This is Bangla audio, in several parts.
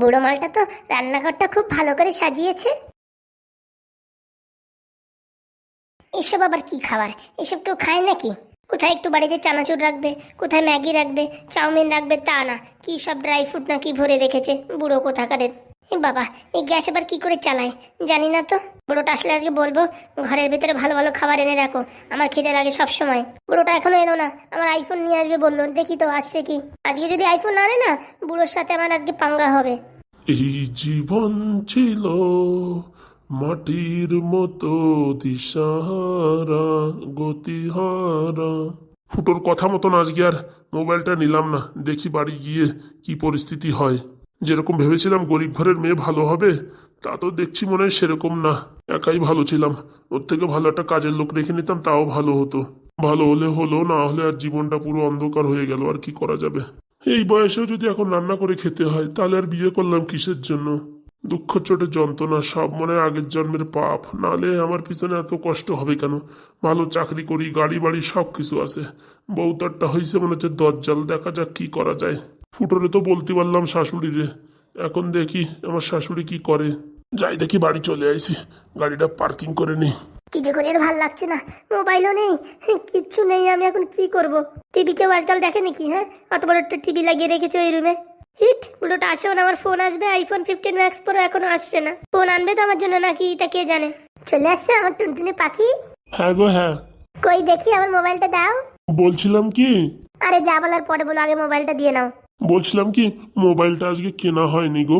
বুড়ো মালটা তো রান্নাঘরটা খুব ভালো করে সাজিয়েছে। এসব আবার কি খাবার? এসব কেউ খায় নাকি? কোথায় একটু বাড়িতে চানাচুর রাখবে, কোথায় ম্যাগি রাখবে, চাউমিন রাখবে তা না। কি সব ড্রাই ফ্রুট না কি ভরে রেখেছে? বুড়ো কোথাকারের? বাবা, এই গ্যাস এবার কি করে চালায়? জানি না তো। বুড়োটা আসলে আজকে বলব, ঘরের ভিতরে ভালো ভালো খাবার এনে রাখো। আমার খেতে লাগে সব সময় বুড়োটা এখনও এলো না। আমার আইফোন নিয়ে আসবে বলল। দেখি তো, আসছে কি? আজকে যদি আইফোন না আনে না, বুড়োর সাথে আমার আজকে পাঙ্গা হবে। এই জীবন ছিল মাটির মতো, দিশাহারা, গতিহারা। ফুটোর কথা মতন আজকে আর মোবাইলটা নিলাম না। দেখি বাড়ি গিয়ে কি পরিস্থিতি হয়। যেরকম ভেবেছিলাম গরিব ঘরের মেয়ে ভালো হবে, তা তো দেখছি মনে হয় সেরকম না। একাই ভালো ছিলাম। ওর থেকে ভালো একটা কাজের লোক রেখে নিতাম, তাও ভালো হতো। ভালো হলে হলো, না হলে আর জীবনটা পুরো অন্ধকার হয়ে গেল, আর কি করা যাবে? এই বয়সেও যদি এখন রান্না করে খেতে হয়, তাহলে আর বিয়ে করলাম কিসের জন্য? দুঃখ, চোটে যন্ত্রণা, সব মনে আগের জন্মের পাপ। নালে আমার পিছনে এত কষ্ট হবে কেন? ভালো চাকরি করি, গাড়ি বাড়ি সব কিছু আছে বউতারটা হয়েছে মনে হচ্ছে দরজাল, দেখা যাক কি করা যায়। ফুটোরে তো বলতে পারলাম শাশুড়িরে এখন দেখি আমার শাশুড়ি কি করে। যাই দেখি বাড়ি চলে আইছি। গাড়িটা পার্কিং করে নিই। কি যে করি ভালো লাগছে না। মোবাইলও নেই। কিচ্ছু নেই। আমি এখন কি করব? টিভি কেউ আজকাল দেখে নাকি হ্যাঁ? অত বড় একটা টিভি লাগিয়ে রেখেছো এই রুমে হিট! পুরোটা আসেও না। আমার ফোন আসবে। আইফোন ফিফটিন ম্যাক্স প্রো এখনও আসছে না। ফোন আনবে তো আমার জন্য নাকি? তা কে জানে? চলে আসছে আমার টুনটুনি পাখি? হ্যাঁ গো হ্যাঁ। কই দেখি আমার মোবাইলটা দাও। বলছিলাম কি? আরে যা বলার পরে বলো আগে মোবাইলটা দিয়ে নাও। বলছিলাম কি মোবাইলটা আজকে কেনা হয়নি গো।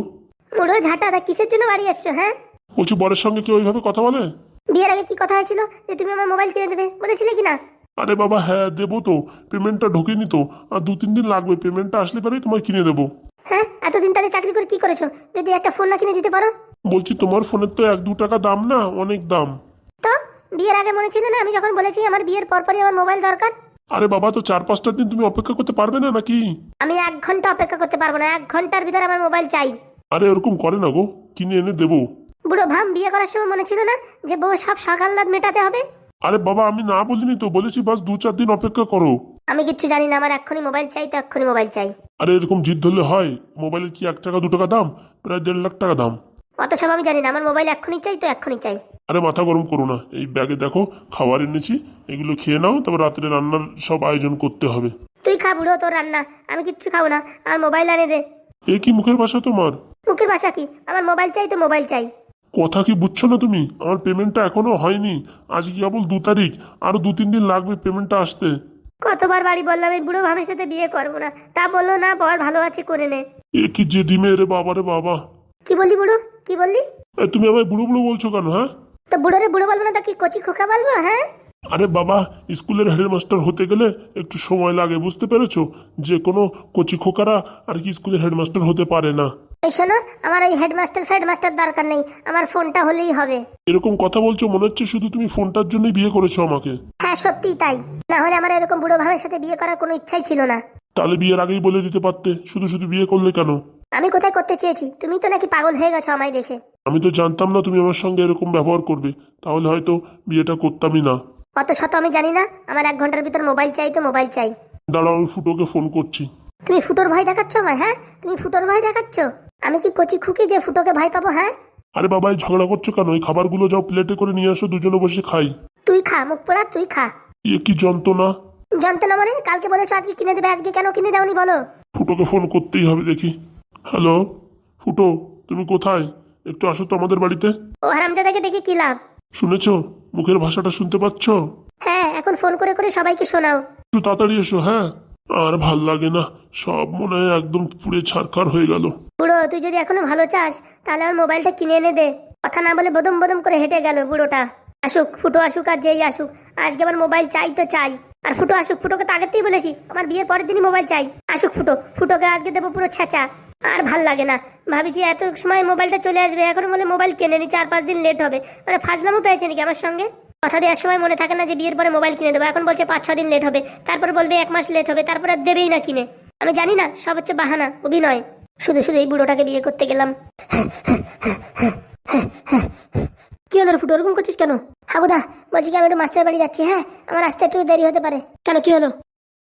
পুরো ঝাঁটা দা কিসের জন্য বাড়ি আসছো হ্যাঁ? বলছি বরের সঙ্গে কি ওইভাবে কথা বলে? বিয়ের আগে কি কথা হয়েছিল যে তুমি আমার মোবাইল কিনে দেবে বলেছিলে কি না আরে বাবা হ্যাঁ দেবো তো। পেমেন্টটা ঢোকেনি তো। আর দু তিন দিন লাগবে পেমেন্টটা আসলে পরে তোমায় কিনে দেবো। হ্যাঁ এতদিন তাহলে চাকরি করে কি করেছ? যদি একটা ফোন না কিনে দিতে পারো? বলছি তোমার ফোনের তো এক দু টাকা দাম না অনেক দাম। তো বিয়ের আগে মনে ছিল না আমি যখন বলেছি আমার বিয়ের পরপরই আমার মোবাইল দরকার? আরে বাবা তো চার পাঁচটা দিন তুমি অপেক্ষা করতে পারবে না নাকি? আমি এক ঘণ্টা অপেক্ষা করতে পারব না এক ঘণ্টার ভিতরে আমার মোবাইল চাই। আরে এরকম করে না গো কিনে এনে দেবো। বুড়ো ভাম বিয়ে করার সময় মনে ছিল না যে বউ সব সকাল রাত মেটাতে হবে? আরে বাবা আমি না বলিনি তো বলেছি বাস দু চার দিন অপেক্ষা করো। আমি কিচ্ছু জানি না আমার এক্ষুনি মোবাইল চাই তো এক্ষুনি মোবাইল চাই। আরে এরকম জিদ ধরলে হয় মোবাইলের কি এক টাকা দু টাকা দাম? প্রায় দেড় লাখ টাকা দাম। অত সব আমি জানি না আমার মোবাইল এক্ষুনি চাই তো এক্ষুনি চাই। আরে মাথা গরম করো না। এই ব্যাগে দেখো খাবার এনেছি এগুলো খেয়ে নাও তারপর রাত্রে রান্নার সব আয়োজন করতে হবে। তুই খা বুড়ো তোর রান্না। আমি কিচ্ছু খাব না আর মোবাইল আনে দে। এ কি মুখের ভাষা তোমার? মুখের ভাষা কি? আমার মোবাইল চাই তো মোবাইল চাই। কথা কি বুঝছ না তুমি? আমার পেমেন্টটা এখনও হয়নি। আজকে কেবল দু তারিখ? আরও দু তিন দিন লাগবে পেমেন্টটা আসতে। কতবার বাড়ি বললাম এই বুড়ো ভাবের সাথে বিয়ে করব না। তা বলল না বর ভালো আছে করে নে। এ কি যে ডিমে রে বাবা রে বাবা। কি বললি বুড়ো? কি বললি? তুমি আমায় বুড়ো বুড়ো বলছো কেন হ্যাঁ? তো বুড়োরে বুড়ো বলব না তো কি কচি খোকা বলব হ্যাঁ? আরে বাবা স্কুলের হেডমাস্টার হতে গেলে একটু সময় লাগে বুঝতে পেরেছ? যে কোনো কচি খোকারা আর কি স্কুলের হেডমাস্টার হতে পারে না। এই শোনো আমার ওই হেডমাস্টার ফেডমাস্টার দরকার নেই আমার ফোনটা হলেই হবে। এরকম কথা বলছো মনে হচ্ছে শুধু তুমি ফোনটার জন্যই বিয়ে করেছ আমাকে। হ্যাঁ সত্যিই তাই। না হলে আমার এরকম বুড়ো ভাবের সাথে বিয়ে করার কোনো ইচ্ছাই ছিল না। তাহলে বিয়ের আগেই বলে দিতে পারতে শুধু শুধু বিয়ে করলে কেন? আমি কোথায় করতে চেয়েছি? তুমি তো নাকি পাগল হয়ে গেছো আমায় দেখে। আমি তো জানতাম না তুমি আমার সঙ্গে এরকম ব্যবহার করবে। তাহলে হয়তো বিয়েটা করতামই না। অত শত আমি জানি না আমার এক ঘণ্টার ভিতর মোবাইল চাই তো মোবাইল চাই। দাঁড়াও আমি ফুটোকে ফোন করছি। তুমি ফুটোর ভয় দেখাচ্ছ আমায় হ্যাঁ? তুমি ফুটোর ভয় দেখাচ্ছ? আমি কি কচি খুকি যে ফুটোকে ভয় পাবো হ্যাঁ? আরে বাবা এই ঝগড়া করছ কেন? এই খাবারগুলো যাও প্লেটে করে নিয়ে আসো দুজনে বসে খাই। তুই খা মুখ পোড়া তুই খা। এ কি যন্ত্রণা? যন্ত্রণা মানে? কালকে বলেছ আজকে কিনে দেবে আজকে কেন কিনে দাওনি বলো। ফুটোকে ফোন করতেই হবে দেখি। হ্যালো ফুটো তুমি কোথায়? একটু আসো তো আমাদের বাড়িতে। ও হারামজাদাকে ডেকে কি লাভ? শুনেছো? মুখের ভাষাটা শুনতে পাচ্ছ? হ্যাঁ এখন ফোন করে করে সবাইকে শোনাও। একটু তাড়াতাড়ি এসো হ্যাঁ? আর ভালো লাগে না সব মনে হয় একদম পুড়ে ছারখার হয়ে গেল। বুড়ো তুই যদি এখনও ভালো চাস তাহলে আমার মোবাইলটা কিনে এনে দে। কথা না বলে বদম বদম করে হেঁটে গেল বুড়োটা। আসুক ফুটো আসুক আর যেই আসুক আজকে আমার মোবাইল চাই তো চাই। আর ফুটো আসুক ফুটোকে তো আগের থেকেই বলেছি আমার বিয়ের পরের দিনই মোবাইল চাই। আসুক ফুটো ফুটোকে আজকে দেবো পুরো ছেঁচা। আর ভালো লাগে না। ভাবিছি এত সময় মোবাইলটা চলে আসবে, এখনও বলে মোবাইল কেনে নি চার পাঁচ দিন লেট হবে। মানে ফাজলামও পেয়েছে নাকি আমার সঙ্গে? কথা দেওয়ার সময় মনে থাকে না যে বিয়ের পরে মোবাইল কিনে দেবো, এখন বলছে পাঁচ, ছ দিন লেট হবে। তারপর বলবে এক মাস লেট হবে, তারপর আর দেবেই না কিনে। আমি জানি না, সব হচ্ছে বাহানা, অভিনয়। শুধু শুধু এই বুড়োটাকে বিয়ে করতে গেলাম। কি হলো ফুটো ওরকম করছিস কেন? হাবুদা বলছি কি আমি একটু মাস্টার বাড়ি যাচ্ছি হ্যাঁ? আমার আসতে একটু দেরি হতে পারে। কেন, কি হলো?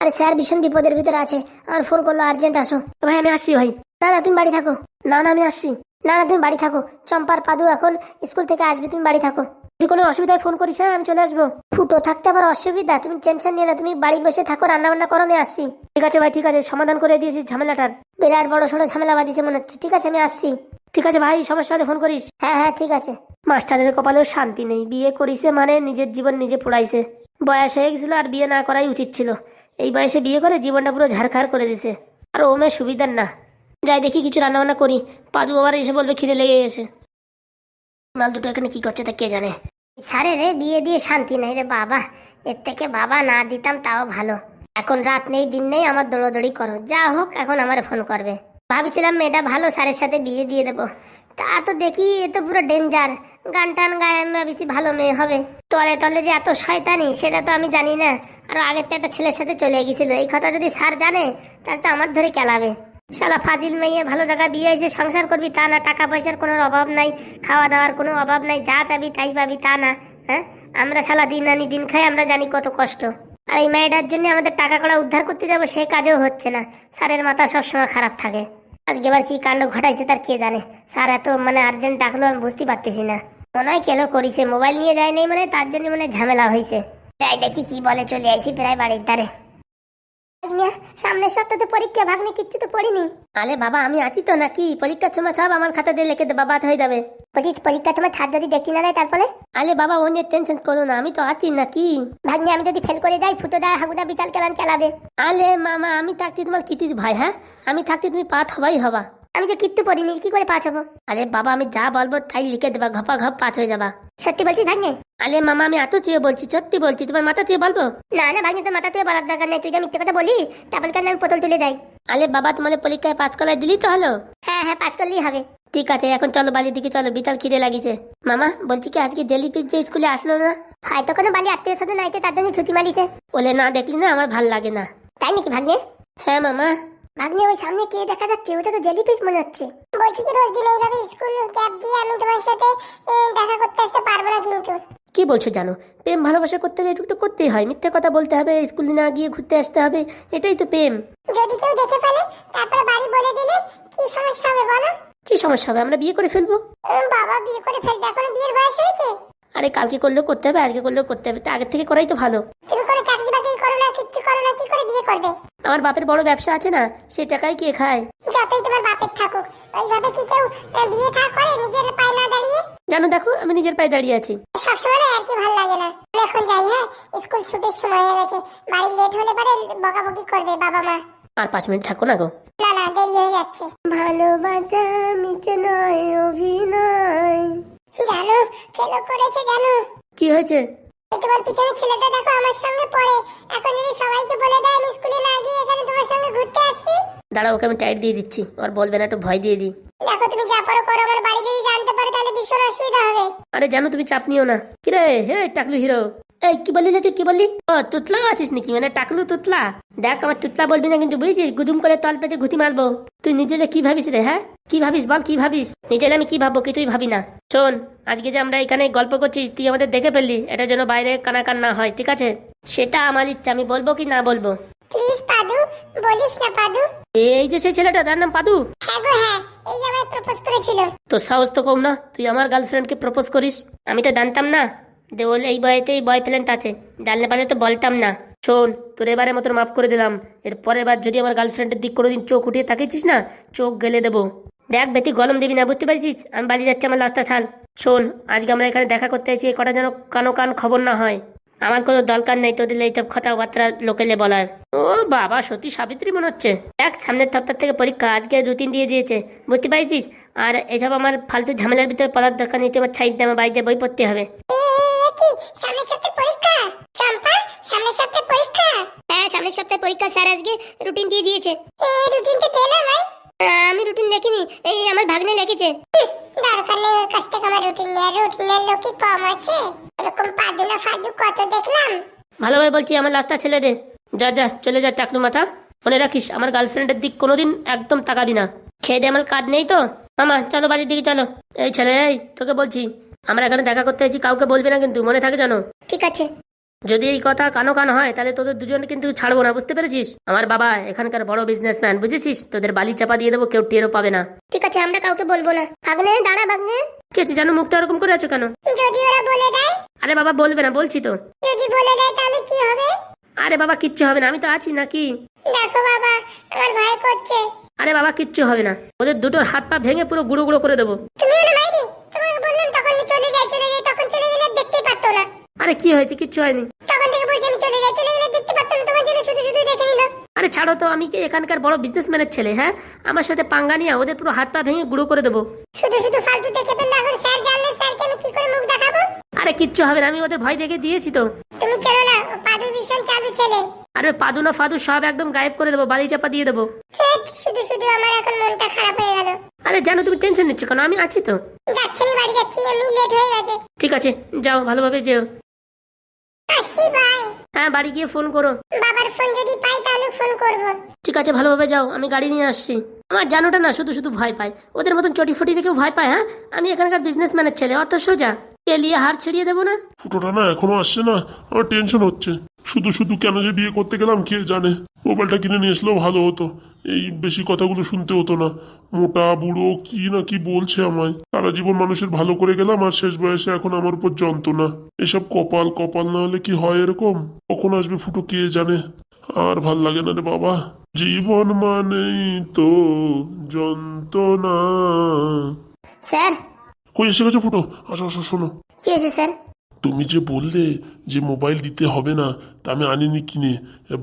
আরে স্যার ভীষণ বিপদের ভিতরে আছে। আমার ফোন করল আর্জেন্ট আসো। ভাই, আমি আসছি ভাই। না না তুমি বাড়ি থাকো। না না আমি আসছি। না না তুমি বাড়ি থাকো। চম্পার পাদু এখন স্কুল থেকে আসবে, তুমি বাড়ি থাকো। যদি কোনো অসুবিধায় ফোন করিস হ্যাঁ আমি চলে আসব। ফুটো, থাকতে আবার অসুবিধা, তুমি টেনশন নিয়ে না, তুমি বাড়ি বসে থাকো রান্না বান্না করো, আমি আসছি। ঠিক আছে ভাই, ঠিক আছে, সমাধান করে দিয়েছি ঝামেলাটার। বিরাট বড় সড়ো ঝামেলা বাঁধিয়েছে মনে হচ্ছে। ঠিক আছে, আমি আসছি। ঠিক আছে ভাই, সমস্যা হলে ফোন করিস। হ্যাঁ হ্যাঁ ঠিক আছে। মাস্টারের কপালেও শান্তি নেই। বিয়ে করিছে মানে নিজের জীবন নিজে পড়াইছে। বয়স হয়ে গেছিল আর বিয়ে না করাই উচিত ছিল। এই বয়সে বিয়ে করে জীবনটা পুরো ঝাড়খাড় করে দিছে। আর ও মেয়ে সুবিধার না। যাই দেখি কিছু রান্না বান্না করি। পাদু আবার এসে বলবে খিদে লেগে গেছে। মাল দুটো এখানে কি করছে তা কে জানে? সারে রে বিয়ে দিয়ে শান্তি নেই রে বাবা। এর থেকে বাবা না দিতাম তাও ভালো। এখন রাত নেই, দিন নেই, আমার দৌড়োদৌড়ি করো। যা হোক, এখন আমার ফোন করবে। ভাবছিলাম মেয়েটা ভালো, স্যারের সাথে বিয়ে দিয়ে দেবো। তা তো দেখি, এ তো পুরো ডেঞ্জার গান টান গায়ে বেশি ভালো মেয়ে হবে। তলে তলে যে এত শয়তানি, সেটা তো আমি জানি না। আর আগের তো একটা ছেলের সাথে চলে গেছিল। এই কথা যদি স্যার জানে, তাহলে তো আমার ধরে কেলাবে। শালা ফাজিল মেয়ে ভালো জায়গায় বিয়ে হয়েছে সংসার করবি তা না টাকা পয়সার কোনো অভাব নাই খাওয়া দাওয়ার কোনো অভাব নাই যা চাবি তাই পাবি তা না হ্যাঁ? আমরা শালা দিন আনি দিন খাই আমরা জানি কত কষ্ট। আর এই মেয়েটার জন্য আমাদের টাকা কড়া উদ্ধার করতে যাব সে কাজেও হচ্ছে না। স্যারের মাথা সবসময় খারাপ থাকে। আজকে এবার কি কাণ্ড ঘটাইছে তার কে জানে? স্যার এত মানে আর্জেন্ট ডাকলো আমি বুঝতে পারতেছি না। মনে হয় কেলো করিছে মোবাইল নিয়ে যায় নাই মানে তার জন্য মানে ঝামেলা হয়েছে যাই দেখি কি বলে চলে আইসি প্রায় বাড়ির ভাগ্নে, সামনের সপ্তাহে পরীক্ষা ভাগ্নে কিচ্ছু তো পড়িনি। আরে বাবা আমি আছি তো নাকি? পরীক্ষার সময় সব আমার খাতা দিয়ে লিখে দেবা বাদ হয়ে যাবে। বলছি পরীক্ষার সময় থাক যদি দেখি না তারপরে? আরে বাবা ও নিয়ে টেনশন করো না আমি তো আছি নাকি? ভাগ্নে আমি যদি ফেল করে যাই ফুটো দা হাগুদা বিচাল কেলান চালাবে। আলে মামা আমি থাকতে তোমার কিতির ভাই হ্যাঁ? আমি থাকতে তুমি পাত হবাই হবা। আমি তো কিচ্ছু পড়িনি কি করে পাস হব? আরে বাবা আমি যা বলব তাই লিখে দেবা ঘপা ঘপ পাস হয়ে যাবা। সত্যি বলছি ভাগ্নে? আরে মামা আমি এত চেয়ে বলছি সত্যি বলছি তোমার মাথা চেয়ে বলব? না না ভাগ্নে তোর মাথা তুই বলার দরকার নেই তুই যা মিথ্যে কথা বলিস তারপর কেন আমি পোতল তুলে যাই আরে বাবা তোমাদের পরীক্ষায় পাস করায় দিলি তো হলো? হ্যাঁ হ্যাঁ পাস করলেই হবে। ঠিক আছে এখন চলো বালির দিকে চলো বিতাল খিদে লাগিছে। মামা বলছি কি আজকে জেলিপিস যে স্কুলে আসলো না? হয়তো কোনো বালি আত্মীয় সাথে নাইতে তার জন্য ছুটি মালিতে। বলে না দেখলি না আমার ভালো লাগে না। তাই নাকি ভাগ্নে? হ্যাঁ মামা। ভাগ্নে ওই সামনে কে দেখা যাচ্ছে? ওটা তো জেলিপিস মনে হচ্ছে। বলছি কি রোজ দিন এইভাবে স্কুল ক্যাব দিয়ে আমি তোমার সাথে দেখা করতে আসতে পারব না কিন্তু। কি বলছো জানো? প্রেম ভালোবাসা করতে গেলে এটুকু তো করতেই হয়। মিথ্যে কথা বলতে হবে স্কুল না গিয়ে ঘুরতে আসতে হবে এটাই তো প্রেম। যদি কেউ দেখে ফেলে তারপরে বাড়ি বলে দিলে কি সমস্যা হবে বলো? কি সমস্যা হবে? আমরা বিয়ে করে ফেলব? বাবা বিয়ে করে ফেলবে? এখনও বিয়ের বয়স হয়েছে? আরে কালকে করলেও করতে হবে আজকে করলেও করতে হবে তা আগের থেকে করাই তো ভালো। তুমি কোনো চাকরি বাকরি করো না কিচ্ছু করো না কি করে বিয়ে করবে? আমার বাপের বড় ব্যবসা আছে না সেই টাকায় কে খায়? যতই তোমার বাপের থাকুক ওইভাবে কি কেউ বিয়ে থা করে নিজের পায়ে না দাঁড়িয়ে? জানো দেখো আমি নিজের পায়ে দাঁড়িয়ে আছি। সবসময় না আর কি ভালো লাগে না। আমি এখন যাই হ্যাঁ? স্কুল ছুটির সময় হয়ে গেছে বাড়ি লেট হলে পরে বকাবকি করবে বাবা মা। আর পাঁচ মিনিট থাকো না গো। না না দেরি হয়ে যাচ্ছে। ভালোবাসা মিছে নয় অভিনয়। জানো কেলো করেছে জানো? কি হয়েছে? তোমার পিছনে ছেলেটা দেখো আমার সঙ্গে পড়ে। এখন যদি সবাইকে বলে দেয় আমি স্কুলে না গিয়ে এখানে তোমার সঙ্গে ঘুরতে আসছি? দাঁড়াও ওকে আমি টাইট দিয়ে দিচ্ছি। আর বলবে না একটু ভয় দিয়ে দিই। দেখো তুমি যা পারো করো আমার বাড়ি যদি জানতে পারে তাহলে ভীষণ অসুবিধা হবে। আরে জানো তুমি চাপ নিও না। কিরে হে টাকলু হিরো। এই কি বললি রে তুই? কি বললি? ও তুতলা আছিস নাকি? মানে টাকলু তুতলা? দেখ আমার তুতলা বলবি না কিন্তু বুঝেছিস? গুদুম করে তল পেতে ঘুতি মারবো। তুই নিজেলে কি ভাবিস রে হ্যাঁ? কি ভাবিস বল কি ভাবিস? নিজেলে আমি কি ভাববো কি তুই ভাবি না। শোন আজকে যে আমরা এখানে গল্প করছিস তুই আমাদের দেখে ফেললি এটার জন্য বাইরে কানাকান না হয় ঠিক আছে? সেটা আমার ইচ্ছা আমি বলব কি না বলব? প্লিজ পাদু বলিস না পাদু। এই যে সেই ছেলেটা যার নাম পাদু? হ্যাঁ গো হ্যাঁ এই আমায় প্রপোজ করেছিল। তোর সাহস তো কম না তুই আমার গার্লফ্রেন্ডকে প্রপোজ করিস। আমি তো জানতাম না যে ওর এই বয়েতেই বয় পেলেন তাতে জানলে পারলে তো বলতাম না। শোন তোর এবারে মতন মাফ করে দিলাম। এর পরের বার যদি আমার গার্লফ্রেন্ডের দিক কোনোদিন চোখ উঠিয়ে তাকিয়েছিস না চোখ গেলে দেবো। দেখ বেশি গলম দিবি না বুঝতে পারছিস? আমি বাড়ি যাচ্ছি আমার রাস্তা ছাল শোন আজকে আমরা এখানে দেখা করতে এসেছি কটা যেন কানো কান খবর না হয়। আমার কোনো দরকার নেই তোদের এইসব কথাবার্তা লোকেলে বলার। ও বাবা সত্যি সাবিত্রী মনে হচ্ছে। দেখ সামনের সপ্তাহ থেকে পরীক্ষা আজকে রুটিন দিয়ে দিয়েছে। বুঝতে পারছিস? আর এসব আমার ফালতু ঝামেলার ভিতরে পড়ার দরকার নেই আমার ছাইড আমার বাড়িতে বই পড়তে হবে। এ, এ, কি? সামনের সপ্তাহে পরীক্ষা? চম্পা সামনের সপ্তাহে পরীক্ষা? হ্যাঁ সামনের সপ্তাহে পরীক্ষা স্যার আজকে রুটিন দিয়ে দিয়েছে। এই রুটিনটা দে না ভাই আমি রুটিন লিখিনি এই আমার ভাগ্নে লেখেছে। দরকার নেই ওর কাছ থেকে আমার রুটিন নেওয়ার রুটিনের লোক কি কম আছে। এরকম পাদু না ফাদু কত দেখলাম। ভালোভাবে বলছি আমার রাস্তা ছেলে দে। যা যা চলে যা চাকলু মাথা। মনে রাখিস আমার গার্লফ্রেন্ডের দিক কোনোদিন একদম তাকাবি না। খেয়ে দে আমার কাজ নেই তো। মামা চলো বাড়ির দিকে চলো। এই ছেলে তোকে বলছি আমরা এখানে দেখা করতে এসেছি কাউকে বলবি না কিন্তু মনে থাকে জানো ঠিক আছে। যদি এই কথা কানো কান হয় তাহলে তোদের দুজন কিন্তু ছাড়বো না বুঝতে পেরেছিস? আমার বাবা এখানকার বড় বিজনেসম্যান বুঝেছিস? তোদের বালি চাপা দিয়ে দেবো কেউ টেরও পাবে না। ঠিক আছে আমরা কাউকে বলব না। ভাগ্নে দাঁড়া ভাগ্নে। কি আছে জানো মুখটা এরকম করে আছো কেন? যদি ওরা বলে দেয়। আরে বাবা বলবে না বলছি তো। যদি বলে দেয় তাহলে কি হবে? আরে বাবা কিচ্ছু হবে না আমি তো আছি নাকি? দেখো বাবা আমার ভয় করছে। আরে বাবা কিচ্ছু হবে না। ওদের দুটোর হাত পা ভেঙে পুরো গুঁড়ো গুঁড়ো করে দেবো। তুমিও না বাইরে তোমাকে বললাম তখন চলে যাই চলে যাই তখন চলে গেলে দেখতেই পারতো না। আরে কি হয়েছে? কিচ্ছু হয়নি। তখন থেকে বলছি আমি চলে যাই চলে গেলে দেখতে পারতো না তোমার জন্য শুধু শুধু দেখে নিল। আরে ছাড়ো তো আমি কি এখানকার বড় বিজনেসম্যানের ছেলে হ্যাঁ? আমার সাথে পাঙ্গা নিয়ে ওদের পুরো হাত পা ভেঙে গুঁড়ো করে দেবো। শুধু শুধু ফালতু দেখে ফেললে এখন স্যার জানলে স্যারকে আমি কি করে মুখ দেখাবো? আরে কিচ্ছু হবে না আমি ওদের ভয় দেখে দিয়েছি তো। তুমি চেনো না ও পাদু ভীষণ চালু ছেলে। আরে পাদু না ফাদু সব একদম গায়েব করে দেবো বালি চাপা দিয়ে দেবো। হেট, শুধু শুধু আমার এখন মনটা খারাপ হয়ে গেল। আরে জানো তুমি টেনশন নিচ্ছ কেন? আমি আছি তো। যাচ্ছি আমি বাড়ি যাচ্ছি এমনি লেট হয়ে গেছে। ঠিক আছে যাও ভালোভাবে যেও। আসি ভাই হ্যাঁ বাড়ি গিয়ে ফোন করো। বাবার ফোন যদি পাই তাহলে ফোন করব। ঠিক আছে ভালোভাবে যাও আমি গাড়ি নিয়ে আসছি। আমার জানোটা না শুধু শুধু ভয় পায়। ওদের মতন চটি ফটি কেউ ভয় পায় হ্যাঁ? আমি এখানকার বিজনেসম্যানের ছেলে অত সোজা। তেলিয়ে হার ছেড়িয়ে দেবো না? ফুটোটা না এখনও আসছে না। আমার টেনশন হচ্ছে। শুধু শুধু কেন যে বিয়ে করতে গেলাম কে জানে? মোবাইলটা কিনে নিয়ে আসলেও ভালো হতো। এই বেশি কথাগুলো শুনতে হতো না। মোটা বুড়ো কি না কি বলছে আমায়। সারা জীবন মানুষের ভালো করে গেলাম আর শেষ বয়সে এখন আমার উপর যন্ত্রণা। এসব কপাল কপাল না হলে কি হয় এরকম? কখন আসবে ফুটো কে জানে? আর ভালো লাগে না রে বাবা। জীবন মানেই তো যন্ত্রণা। স্যার। কই এসে গেছে ফুটো? আসো আসো শোনো। কি হয়েছে স্যার? তুমি যে বললে যে মোবাইল দিতে হবে না, তা আমি আনিনি কিনে।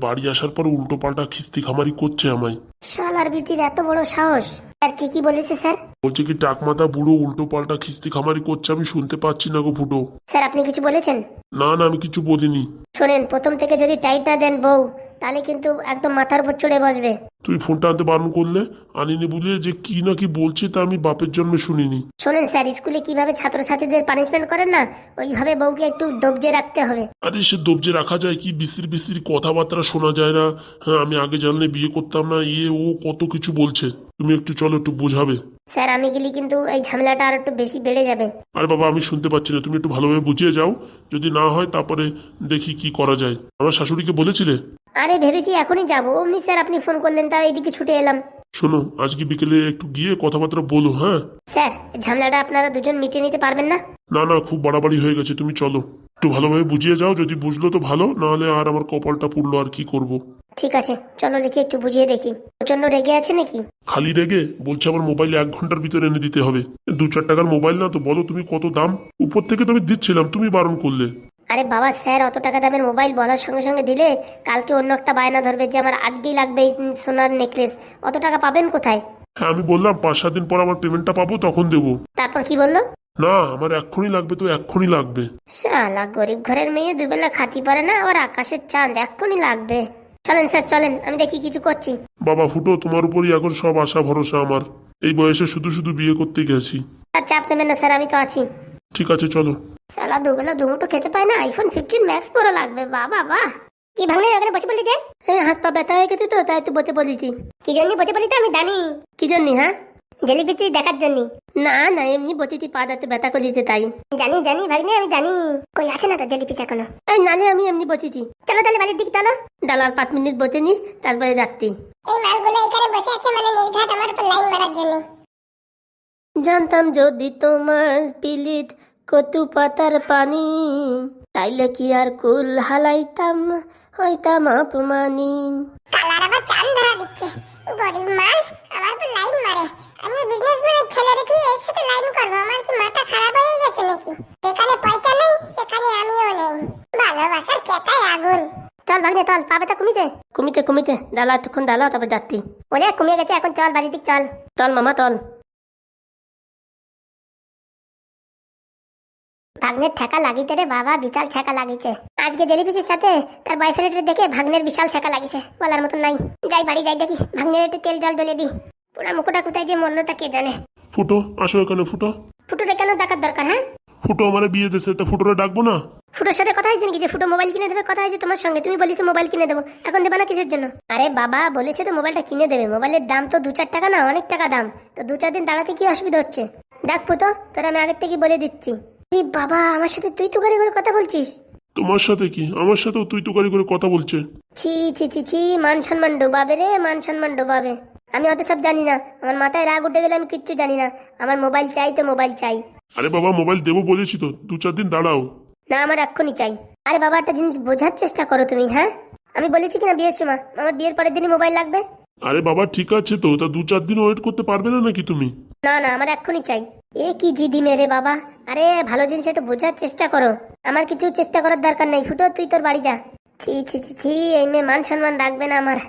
বাড়ি আসার পর উল্টো পাল্টা খিস্তি খামারি করছে আমায়। শালার বিটির এত বড় সাহস। আর কি কি বলেছে, স্যার? বলছে কি টাকমাথা বুড়ো উল্টো পাল্টা খিস্তি খামারি করছে আমি শুনতে পাচ্ছি না গো ফুটো স্যার আপনি কিছু বলেছেন? না না আমি কিছু বলিনি। শোনেন প্রথম থেকে যদি টাইট না দেন বউ তাহলে কিন্তু একদম মাথার উপর চড়ে বসবে। তুই ফোনটা আনতে বারণ করলে? আনিনি বলে যে কি না কি বলছে তা আমি বাপের জন্মে শুনিনি। শোনেন স্যার স্কুলে কীভাবে ছাত্রছাত্রীদের পানিশমেন্ট করেন না ওইভাবে বউকে একটু দবজে রাখতে হবে। আরে সে দবজে রাখা যায় কি? বিস্তির বিস্তির কথাবার্তা শোনা যায় না। হ্যাঁ আমি আগে জানলে বিয়ে করতাম না ইয়ে ও কত কিছু বলছে। তুমি একটু চলো একটু বোঝাবে। স্যার আমি গেলি কিন্তু এই ঝামেলাটা আর একটু বেশি বেড়ে যাবে। আরে বাবা আমি শুনতে পাচ্ছি না। তুমি একটু ভালোভাবে বুঝিয়ে যাও। যদি না হয় তারপরে দেখি কি করা যায়। আমার শাশুড়িকে বলেছিলে? আরে ভেবেছি এখনই যাব। অমনি স্যার আপনি ফোন করলেন তাও এইদিকে ছুটে এলাম। শোনো আজকে বিকেলে একটু গিয়ে কথাবার্তা বলো হ্যাঁ? স্যার ঝামেলাটা আপনারা দুজন মিটিয়ে নিতে পারবেন না? না না খুব বাড়াবাড়ি হয়ে গেছে। তুমি চলো। একটু ভালোভাবে বুঝিয়ে যাও যদি বুঝলো তো ভালো নাহলে আর আমার কপালটা পুড়লো আর কি করব। ঠিক আছে চলো দেখি একটু বুঝিয়ে দেখি। প্রচণ্ড রেগে আছে নাকি? খালি রেগে? বলছে আমার মোবাইল এক ঘণ্টার ভিতরে এনে দিতে হবে। দু চার টাকার মোবাইল না তো বলো তুমি কত দাম? উপর থেকে তো আমি দিচ্ছিলাম তুমি বারণ করলে। আরে বাবা স্যার অত টাকা দামের মোবাইল বলার সঙ্গে সঙ্গে দিলে কালকে অন্য একটা বায়না ধরবে যে আমার আজকেই লাগবে এই সোনার নেকলেস। অত টাকা পাবেন কোথায়? হ্যাঁ আমি বললাম পাঁচ সাত দিন পর আমার পেমেন্টটা পাবো তখন দেবো। তারপর কি বলল? না আমার এক্ষুনি লাগবে তো এক্ষুনি লাগবে। শালা গরিব ঘরের মেয়ে দুবেলা খাতি পারে না আবার আকাশের চাঁদ এক্ষুনি লাগবে। চলেন স্যার চলেন আমি দেখি কিছু করছি। বাবা ফুটো তোমার উপরই এখন সব আশা ভরসা আমার। এই বয়সে শুধু শুধু বিয়ে করতে গেছি। আর চাপ নেবেন না স্যার আমি তো আছি। ঠিক আছে চলো। শালা দুবেলা দুমুটো খেতে পায় না আইফোন ফিফটিন ম্যাক্স প্রো লাগবে বাবা বা কি ভাঙলে ওখানে বসে পড়লি যে? হ্যাঁ হাত পা ব্যথা হয়ে গেছে তো তাই একটু বসে বলেছি কি জন্য বসে পড়লি তো আমি জানি। কি জন্য হ্যাঁ? জেলিপিটি দেখার জন্য। না না এমনি বসেছি পা দাঁতে ব্যথা করেছে তাই। জানি জানি ভাগ্নে আমি জানি। কই আছে না তো জেলিপিস এখনও? এই নালে আমি এমনি বসেছি। চলো তাহলে বাড়ির দিকে চলো। দালাল পাঁচ মিনিট বসে নি তারপরে যাচ্ছি। এই মালগুলো এখানে বসে আছে মানে নির্ঘাত আমার উপর লাইন মারার জন্য। জানতাম যদি তোমার পিলিত কতু পাতার পানি তাইলে কি আর কুল হালাইতাম হইতাম অপমানি। কালার আবার চান ধরা দিচ্ছে। গরিব মাল আমার উপর লাইন মারে। আমি বিজনেসম্যানের ছেলে রেখে এর সাথে লাইন করব আমার কি মাথা খারাপ হয়ে গেছে নাকি? যেখানে পয়সা নেই সেখানে আমিও নেই। ভালোবাসার কেতায় আগুন। চল ভাগ্নে চল পা ব্যথা কমিছে? কমিতে কমিতে দালা এতক্ষণ দালা তবে যাচ্ছি। বলে কমিয়ে গেছে এখন চল বাড়ির দিক চল। চল মামা চল। ভাগ্নের ঠেকা লাগিতে রে বাবা বিশাল ঠেকা লাগিছে। আজকে জেলিপিসির সাথে তার বয়ফ্রেন্ডের দেখে ভাগ্নের বিশাল ঠেকা লাগিছে বলার মতন নাই। যাই বাড়ি যাই দেখি ভাগ্নের একটু তেল জল ডলে দি পুরা মুকুটা কোথায় যে মরলো তা কে জানে? ফুটো আসো এখানে ফুটো। ফুটুটা কেন দেখার দরকার হ্যাঁ? ফুটো আমার বিয়ে দেশে তা ফুটোরে ডাকবো না? ফুটোর সাথে কথা হয়েছে নাকি যে ফুটো মোবাইল কিনে দেবে? কথা হয়েছে তোমার সঙ্গে। তুমি বলিস মোবাইল কিনে দেবো। এখন দেবে না কিসের জন্য? আরে বাবা বলেছে তো মোবাইলটা কিনে দেবে। মোবাইলের দাম তো দু চার টাকা না অনেক টাকা দাম। তো দু চার দিন দাঁড়াতে কি অসুবিধা হচ্ছে? যাক ফুটো তোর আমি আগের থেকে বলে দিচ্ছি। এই বাবা আমার সাথে তুই তো করে করে কথা বলছিস? তোমার সাথে কি? আমার সাথেও তুই তুকারি করে কথা বলছে। ছি ছি ছি ছি মান সম্মান ডোবাবে রে মান সম্মান ডোবাবে। আমি অত সব জানি না। আমার মাথায় রাগ উঠে গেলে আমি কিচ্ছু জানি না। আমার মোবাইল চাই তো মোবাইল চাই। আরে বাবা মোবাইল দেবো বলেছি তো। দু চার দিন দাঁড়াও। না আমার এক্ষুনি চাই। আরে বাবা একটা জিনিস বোঝার চেষ্টা করো তুমি হ্যাঁ? আমি বলেছি কিনা বিয়ের সময়? আমার বিয়ের পরের দিনই মোবাইল লাগবে? আরে বাবা ঠিক আছে তো। তা দু চার দিন ওয়েট করতে পারবে না নাকি তুমি? না না আমার এক্ষুনি চাই। এ কি জিদি মেরে বাবা। আরে ভালো জিনিস একটু বোঝার চেষ্টা করো। আমার কিছু চেষ্টা করার দরকার নেই। ফুটো তুই তোর বাড়ি যা। ছি ছি ছি ছি এই মেয়ে মান সম্মান রাখবে না আমার।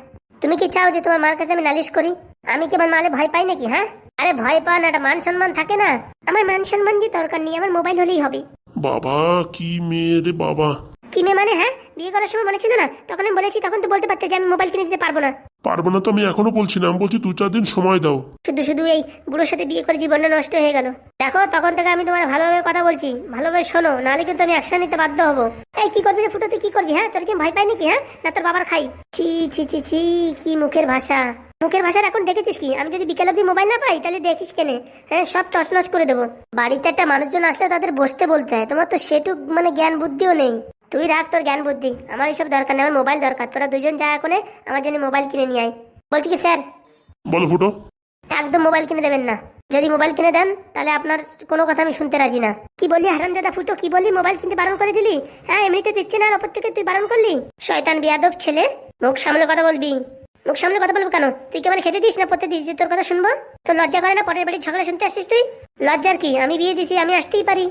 তুমি কি চাও যে তোমার মার কাছে আমি নালিশ করি? আমি কি আমার মালে ভয় পাই নাকি হ্যাঁ? আরে ভয় পান না একটা মান সম্মান থাকে না। আমার মান সম্মান দিয়ে দরকার নেই আমার মোবাইল হলেই হবে। বাবা কি মেয়ে রে বাবা। কি মেয়ে মানে হ্যাঁ? বিয়ে করার সময় মনে ছিল না? তখন আমি বলেছি তখন তো বলতে পারতে যে আমি মোবাইল কিনে দিতে পারব না। পারব না তো, আমি এখনও বলছি না বলছি দু চার দিন সময় দাও। শুধু শুধু এই বুড়োর সাথে বিয়ে করে জীবনটা নষ্ট হয়ে গেল। দেখো, তখন থেকে আমি তোমার ভালোভাবে কথা বলছি। ভালোভাবে শোনো, নাহলে কিন্তু আমি অ্যাকশন নিতে বাধ্য হব। এই, কি করবি ফুটো, তুই কি করবি হ্যাঁ? তোর কি ভয় পাই নাকি হ্যাঁ? না, তোর বাবার খাই। ছি ছি ছি ছি, কি মুখের ভাষা। মুখের ভাষার এখন দেখেছিস কি? আমি যদি বিকেল অব্দি মোবাইল না পাই, তাহলে দেখিস কেনে? হ্যাঁ সব তছনছ করে দেবো। বাড়িতে একটা মানুষজন আসলে তাদের বসতে বলতে হয়। তোমার তো সেটুক মানে জ্ঞান বুদ্ধিও নেই। তুই রাখ তোর জ্ঞান বুদ্ধি। আমার এসব দরকার নেই আমার মোবাইল দরকার। তোরা দুজন যা এখন আমার জন্য মোবাইল কিনে নিয়ে আয়। বলছি কি স্যার? বলো ফুটো। একদম মোবাইল কিনে দেবেন না। যদি মোবাইল কিনে দেন তাহলে আপনার কোনো কথা আমি শুনতে রাজি না। কি বললি হারামজাদা ফুটো? কি বলি মোবাইল কিনতে বারণ করে দিলি? হ্যাঁ এমনিতে দিচ্ছে না আর ওপর থেকে তুই বারণ করলি? শয়তান বিয়াদব ছেলে মুখ সামলে কথা বলবি। মুখ সামলে কথা বলব কেন? তুই কি আমার খেতে দিস না পড়তে দিস যে তোর কথা শুনব? তোর লজ্জা করে না পরের বাড়ি ঝগড়া শুনতে আসছিস তুই? লজ্জার কি? আমি বিয়ে দিছি আমি আসতেই পারি।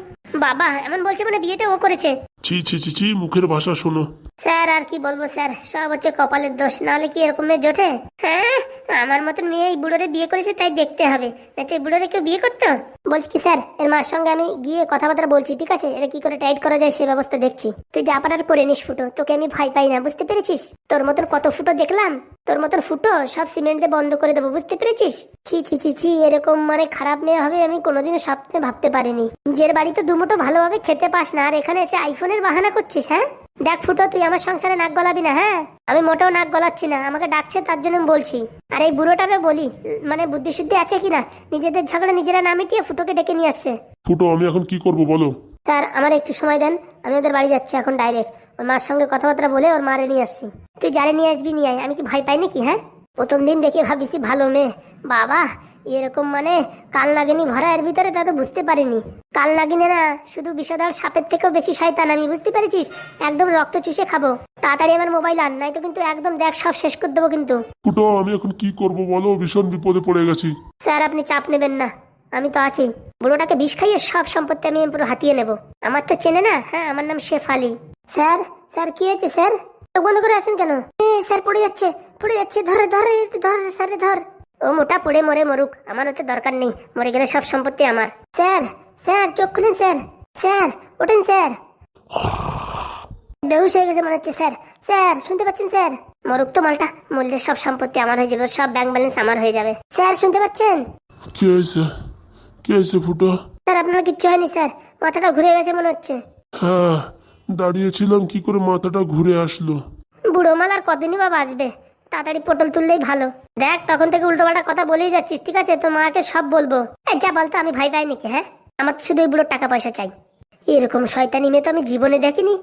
বাবা এমন বলছে মানে বিয়েটা ও করেছে। ছি ছি ছি ছি মুখের ভাষা শোনো। স্যার আর কি বলব স্যার সব হচ্ছে কপালের দোষ নাহলে কি এরকম মেয়ে জোটে? হ্যাঁ আমার মতন মেয়ে এই বুড়োরে বিয়ে করেছে তাই দেখতে হবে। নাকি এই বুড়োরে কেউ বিয়ে করতো? বলছি কি স্যার এর মার সঙ্গে আমি গিয়ে কথাবার্তা বলছি ঠিক আছে? এটা কি করে টাইট করা যায় সে ব্যবস্থা দেখছি। তুই যা পারার করে নিস ফুটো তোকে আমি ভয় পাই না বুঝতে পেরেছিস? তোর মতন কত ফুটো দেখলাম তোর মতন ফুটো সব সিমেন্ট দিয়ে বন্ধ করে দেবো বুঝতে পেরেছিস? ছি ছি ছি ছি এরকম মানে খারাপ মেয়ে হবে আমি কোনোদিনও স্বপ্নে ভাবতে পারিনি। নিজের বাড়িতে দুমুটো ভালোভাবে খেতে পাস না আর এখানে এসে আইফোনের বাহানা করছিস হ্যাঁ? দেখ ফুটো তুই আমার সংসারে নাক গলাবি না হ্যাঁ? আমি মোটেও নাক গলাচ্ছি না আমাকে ডাকছে তার জন্য বলছি। আর এই বুড়োটারও বলি মানে বুদ্ধি শুদ্ধি আছে কিনা নিজেদের ঝগড়া নিজেরা না মিটিয়ে ফুটোকে ডেকে নিয়ে আসছে। ফুটো আমি এখন কি করব বলো? স্যার আমার একটু সময় দেন আমি ওদের বাড়ি যাচ্ছি এখন ডাইরেক্ট ওর মার সঙ্গে কথাবার্তা বলে ওর মারে নিয়ে আসছি। তুই যারে নিয়ে আসবি নিয়ে আয় আমি কি ভয় পাই নাকি হ্যাঁ? প্রথম দিন দেখে ভাবিছি ভালো মেয়ে। বাবা এরকম মানে কাল লাগেনি ভরা এর ভিতরে তা তো বুঝতে পারিনি। কাল লাগিনে না শুধু বিষাদার সাপের থেকেও বেশি শয়তান আমি বুঝতে পেরেছিস? একদম রক্ত চুষে খাব। তাড়াতাড়ি আমার মোবাইল আন নাই তো কিন্তু একদম দেখ সব শেষ করে দেবো কিন্তু। ফুটো আমি এখন কি করব বলো? ভীষণ বিপদে পড়ে গেছি। স্যার আপনি চাপ নেবেন না। আমি তো আছি। বুড়োটাকে বিষ খাইয়ে সব সম্পত্তি আমি পুরো হাতিয়ে নেব। আমার তো চেনে না হ্যাঁ আমার নাম শেফ আলী। স্যার স্যার কি হয়েছে স্যার? বন্ধ করে আছেন কেন? স্যার পড়ে যাচ্ছে। পড়ে যাচ্ছে ধরে ধরে ধর স্যারে ধর। ও মোটা পড়ে মরে মরুক আমার ওতে দরকার নেই মরে গেলে সব সম্পত্তি আমার। স্যার স্যার চোখ খুলেন স্যার স্যার ওঠেন স্যার। বেহুশ হয়ে গেছে মনে হচ্ছে স্যার স্যার শুনতে পাচ্ছেন স্যার? মরুক তো মালটা মূল্যে সব সম্পত্তি আমার হয়ে যাবে সব ব্যাংক ব্যালেন্স আমার হয়ে যাবে। স্যার শুনতে পাচ্ছেন? কি হয়েছে? কি হয়েছে ফুটো? স্যার আপনার কিচ্ছু হয়নি স্যার মাথাটা ঘুরে গেছে মনে হচ্ছে। হ্যাঁ দাঁড়িয়েছিলাম কি করে মাথাটা ঘুরে আসলো? বুড়ো মাল আর কদিনই বা বাঁচবে? তাড়াতাড়ি পটল তুললেই ভালো। দেখ, তখন থেকে উল্টো পাল্টা কথা বলেই যাচ্ছিস, ঠিক আছে? তোর মাকে সব বলব। যা বলতো আমি ভাই পাই নাকি হ্যাঁ? আমার তো শুধু বুড়োর টাকা পয়সা চাই। এরকম শয়তানি মেয়ে তো আমি জীবনে দেখিনি।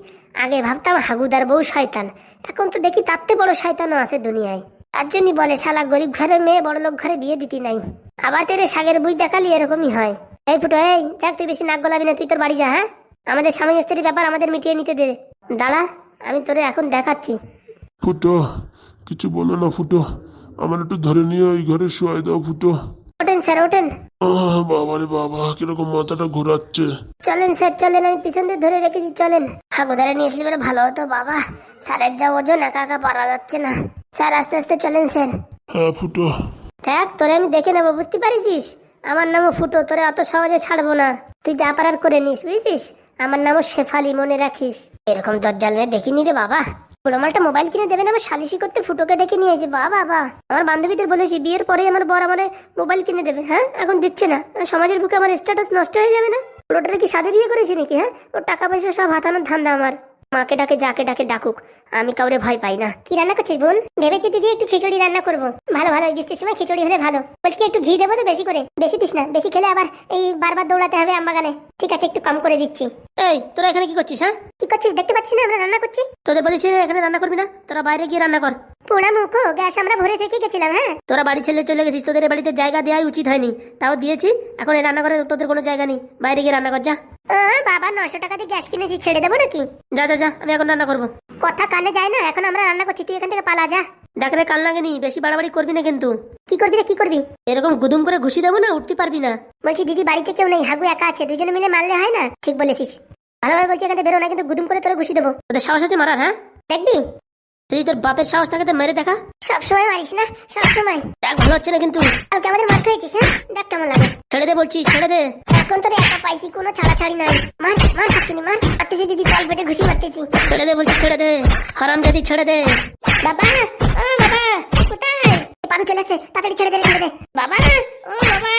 আগে ভাবতাম হাগুদার বউ শয়তান। এখন তো দেখি থেকে বড় শয়তানও আছে দুনিয়ায়। তার জন্যই বলে, শালা গরিব ঘরের মেয়ে, বড় লোক ঘরে বিয়ে দিতি নাই। আবার তেরে সাগের বুঝ দেখালি, এরকমই হয়। এই ফুটো, এই, দেখ, তুই বেশি নাক গলাবি না, তুই তোর বাড়ি যা হ্যাঁ? আমাদের স্বামী স্ত্রীর ব্যাপার আমাদের মিটিয়ে নিতে দে। দাঁড়া, আমি তোরে এখন দেখাচ্ছি। ফুটো কিছু বলো না ফুটো আমার একটু ধরে নিয়ে ওই ঘরে শোয়াই দাও ফুটো। ওঠেন স্যার ওঠেন। আহ, বাবারে বাবা কীরকম মাথাটা ঘোরাচ্ছে। চলেন স্যার চলেন আমি পিছন দিয়ে ধরে রেখেছি চলেন। হাগুদারে নিয়ে আসলে বেরো ভালো হতো বাবা। স্যারের যা ওজন একা একা পারা যাচ্ছে না। স্যার আস্তে আস্তে চলেন স্যার। হ্যাঁ ফুটো। দেখ তোরে আমি দেখে নেব বুঝতে পারিস আমার নামও ফুটো তোরে অত সহজে ছাড়বো না। তুই যা পারার করে নিস বুঝছিস? আমার নামও শেফালি মনে রাখিস। এরকম দরজাল মেয়ে দেখিনি রে বাবা। পুরো মালটা মোবাইল কিনে দেবেন আমার সালিশি করতে ফুটোকে ডেকে নিয়ে এসে বা বাবা আমার বান্ধবীদের বলেছি, বিয়ের পরে আমার বর আমার মোবাইল কিনে দেবে হ্যাঁ? এখন দিচ্ছে না। সমাজের বুকে আমার স্ট্যাটাস নষ্ট হয়ে যাবে না? পুরোটা কি সাদে বিয়ে করেছি নাকি হ্যাঁ? ওর টাকা পয়সা সব হাতানোর ধান্দা আমার। মাকে ডাকে, যাকে ডাকে ডাকুক, আমি কাউরে ভয় পাই না। কি রান্না করছিস বোন? ভেবেছি দিদি একটু খিচুড়ি রান্না করব। ভালো ভালো বৃষ্টির সময় খিচুড়ি হলে ভালো। বলছি একটু ঘি দেবো তো বেশি করে? বেশি দিস না, বেশি খেলে আবার এই বারবার দৌড়াতে হবে আমবাগানে ঠিক আছে, একটু কম করে দিচ্ছি। এই তোরা এখানে কি করছিস হ্যাঁ? কি করছিস? দেখতে পাচ্ছিস না? আমরা রান্না করছি। তোদের বলিস এখানে রান্না করবি না? তোরা বাইরে গিয়ে রান্না কর। পোড়া মুখো গ্যাস আমরা ভরে থেকে গেছিলাম হ্যাঁ? তোরা বাড়ি ছেলে চলে গেছিস তোদের এ বাড়িতে জায়গা দেওয়াই উচিত হয়নি। তাও দিয়েছি এখন এই রান্না করে তোদের কোনো জায়গা নেই। বাইরে গিয়ে রান্না কর যা। বাবা নশো টাকা দিয়ে গ্যাস কিনেছি ছেড়ে দেবো নাকি? যা যা যা আমি এখন রান্না করব। কথা কানে যায় না এখন আমরা রান্না করছি তুই এখান থেকে পালা যা। ডাক্তারে কাল লাগেনি বেশি বাড়াবাড়ি করবি না কিন্তু। কি করবি রে কি করবি? এরকম গুদুম করে ঘুষি দেবো না উঠতে পারবি না। বলছি দিদি বাড়িতে কেউ নেই হাগু একা আছে দুজনে মিলে মারলে হয় না? ঠিক বলেছিস। ভালোভাবে বলছি এখান বেরো না কিন্তু গুদুম করে তোরা ঘুষি দেবো। তোদের সাহস আছে মারার হ্যাঁ? দেখবি? তুই তোর বাপের সাহস থাকে তো মেরে দেখা। সব সময় মারিস না সব সময়। দেখ ভালো হচ্ছে না কিন্তু। কালকে আমাদের মার খেয়েছিস হ্যাঁ? দেখ কেমন লাগে। ছেড়ে দে বলছি ছেড়ে দে। এখন তোর একা পাইছি কোনো ছাড়াছাড়ি নাই। মার মার সবটুনি মার। মারতেছি দিদি তল পেটে ঘুষি মারতেছি। ছেড়ে দে বলছি ছেড়ে দে। হারাম জাতি ছেড়ে দে। বাবা ও বাবা কোথায়? পাদু চলে আসে তাড়াতাড়ি ছেড়ে দে ছেড়ে দে। বাবা ও বাবা।